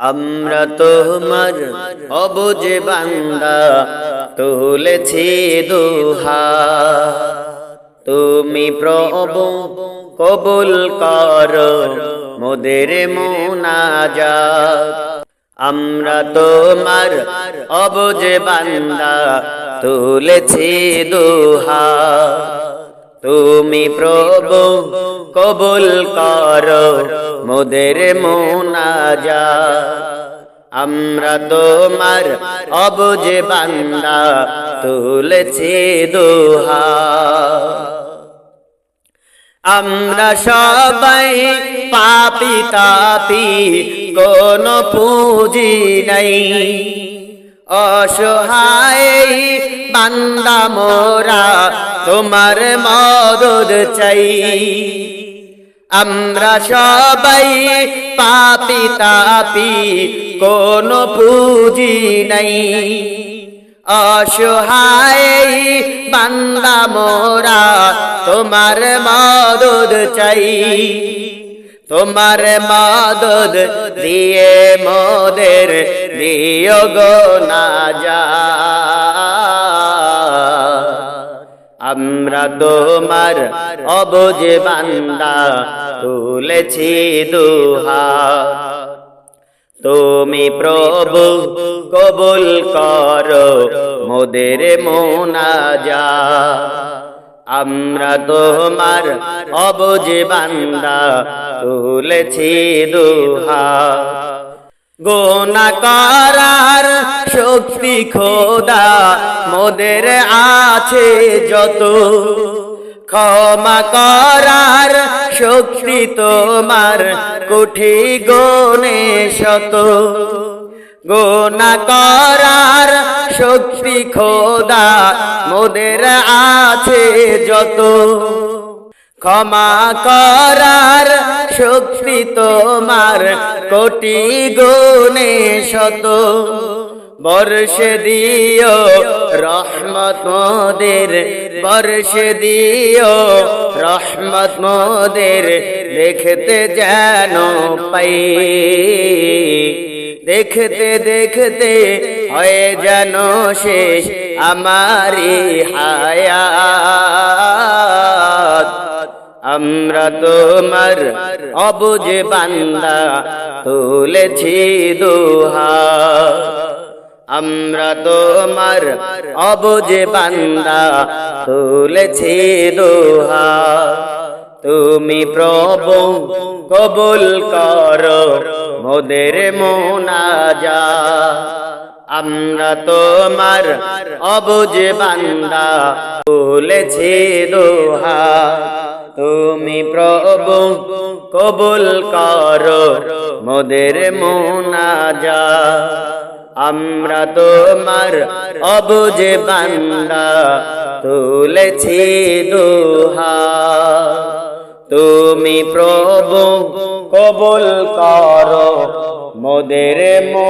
আমরা তোমার অবুজ বান্দা, তুলেছি দুহা। তুমি প্রভু, কবুল কর মোদের মোনাজাত। আমরা তোমার অবুজ বান্দা, তুলেছি দুহা। তুমি প্রভু, কবুল কর মোদের মোনাজা আমরা তোমার অবুজ বান্দা, তুলেছি দোহা আমরা সবাই পাপি তাপি, কোন পুঁজি নাই। অসহায় বান্দা মোরা, তোমার মদদ চাই। আমরা সবাই পাপি তাপি, কোন পুঁজি নাই। অসহায় বান্দা মোরা, তোমার মদদ চাই। তোমার মদদ দিয়ে মোদের দিও গো না যা আমরা তোমার অবুজ বান্দা, তুলেছি দুহা তুমি প্রভু, কবুল করো মোদের মোনাজা আমরা তোমার অবুজ বান্দা, তুলেছি দুহা গোনা করার শক্তি খোদা মোদের আছে যত। ক্ষমা করার শক্তি তোমার কুঠি গনে শত। গোনা করার শক্তি খোদা মোদের আছে যত। ক্ষমা করার শক্তি তোমার কোটি গুণে শত। বর্ষে দিও রহমত মোদের, বর্ষে দিও রহমত মোদের, দেখতে যেন পাই। দেখতে দেখতে হয়ে যেন শেষ আমারি হায়াত আমরা তোমার অবুজ বান্দা, তুলেছি দুহা। আমরা তোমার অবুজ বান্দা, তুলেছি দুহা। তুমি প্রভু, কবুল করো মোদের মোনাজা। আমরা তোমার অবুজ বান্দা, তুলেছি দোহা। কবুল করো, মোদের মোনাজা। আমরা তোমার অবুজ বান্দা, তুলেছি দোহা। তুমি প্রভু, কবুল করো, মোদের মো